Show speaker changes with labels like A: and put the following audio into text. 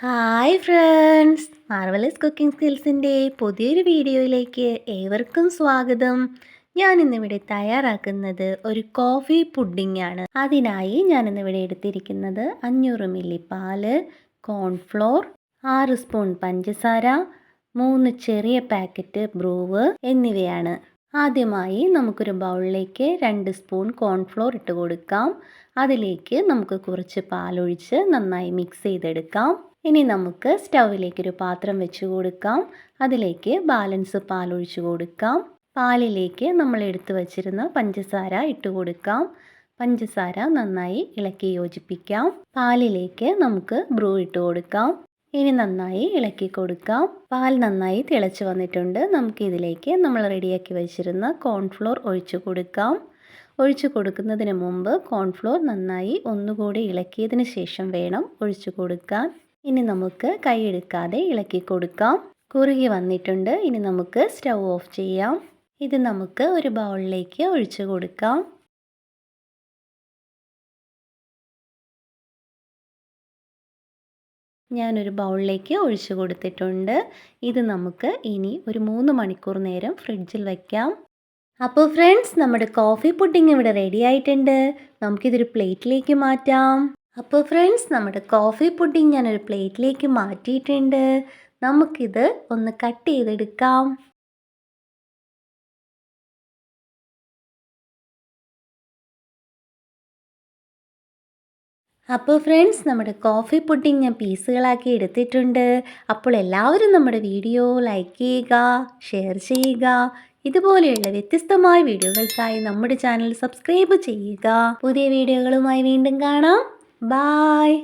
A: Hi friends. Marvellous cooking സ്കിൽസിന്റെ പുതിയൊരു വീഡിയോയിലേക്ക് ഏവർക്കും സ്വാഗതം. ഞാൻ ഇന്നിവിടെ തയ്യാറാക്കുന്നത് ഒരു കോഫി പുഡിംഗ് ആണ് അതിനായി ഞാൻ ഇന്നിവിടെ എടുത്തിരിക്കുന്നത് അഞ്ഞൂറ് മില്ലി പാൽ കോൺഫ്ലോർ ആറ് സ്പൂൺ പഞ്ചസാര മൂന്ന് ചെറിയ പാക്കറ്റ് ബ്രൂവ് എന്നിവയാണ്. ആദ്യമായി നമുക്കൊരു ബൗളിലേക്ക് രണ്ട് സ്പൂൺ കോൺഫ്ലോർ ഇട്ട് കൊടുക്കാം. അതിലേക്ക് നമുക്ക് കുറച്ച് പാലൊഴിച്ച് നന്നായി മിക്സ് ചെയ്തെടുക്കാം. ഇനി നമുക്ക് സ്റ്റൗവിലേക്കൊരു പാത്രം വെച്ച് കൊടുക്കാം. അതിലേക്ക് ബാലൻസ് പാലൊഴിച്ച് കൊടുക്കാം. പാലിലേക്ക് നമ്മൾ എടുത്തു വച്ചിരുന്ന പഞ്ചസാര ഇട്ട് കൊടുക്കാം. പഞ്ചസാര നന്നായി ഇളക്കി യോജിപ്പിക്കാം. പാലിലേക്ക് നമുക്ക് ബ്രൂ ഇട്ട് കൊടുക്കാം. ഇനി നന്നായി ഇളക്കി കൊടുക്കാം. പാൽ നന്നായി തിളച്ച് വന്നിട്ടുണ്ട്. നമുക്ക് ഇതിലേക്ക് നമ്മൾ റെഡിയാക്കി വെച്ചിരുന്ന കോൺഫ്ലോർ ഒഴിച്ചു കൊടുക്കാം. ഒഴിച്ചു കൊടുക്കുന്നതിന് മുമ്പ് കോൺഫ്ലോർ നന്നായി ഒന്നുകൂടി ഇളക്കിയതിന് ശേഷം വേണം ഒഴിച്ചു കൊടുക്കാൻ. ഇനി നമുക്ക് കൈയെടുക്കാതെ ഇളക്കി കൊടുക്കാം. കുറുകി വന്നിട്ടുണ്ട്. ഇനി നമുക്ക് സ്റ്റൗ ഓഫ് ചെയ്യാം. ഇത് നമുക്ക് ഒരു ബൗളിലേക്ക് ഒഴിച്ചു കൊടുക്കാം. ഞാനൊരു ബൗളിലേക്ക് ഒഴിച്ചു കൊടുത്തിട്ടുണ്ട്. ഇത് നമുക്ക് ഇനി ഒരു മൂന്ന് മണിക്കൂർ നേരം ഫ്രിഡ്ജിൽ വയ്ക്കാം അപ്പോൾ ഫ്രണ്ട്സ് നമ്മുടെ കോഫി പുഡിംഗ് ഇവിടെ റെഡി ആയിട്ടുണ്ട്. നമുക്കിതൊരു പ്ലേറ്റിലേക്ക് മാറ്റാം. അപ്പോൾ ഫ്രണ്ട്സ് നമ്മുടെ കോഫി പുഡിംഗ് ഞാനൊരു പ്ലേറ്റിലേക്ക് മാറ്റിയിട്ടുണ്ട്. നമുക്കിത് ഒന്ന് കട്ട് ചെയ്തെടുക്കാം. അപ്പോൾ ഫ്രണ്ട്സ് നമ്മുടെ കോഫി പുഡിംഗ് ഞാൻ പീസുകളാക്കി എടുത്തിട്ടുണ്ട്. അപ്പോൾ എല്ലാവരും നമ്മുടെ വീഡിയോ ലൈക്ക് ചെയ്യുക ഷെയർ ചെയ്യുക. ഇതുപോലെയുള്ള വ്യത്യസ്തമായ വീഡിയോകൾക്കായി നമ്മുടെ ചാനൽ സബ്സ്ക്രൈബ് ചെയ്യുക. പുതിയ വീഡിയോകളുമായി വീണ്ടും കാണാം. Bye.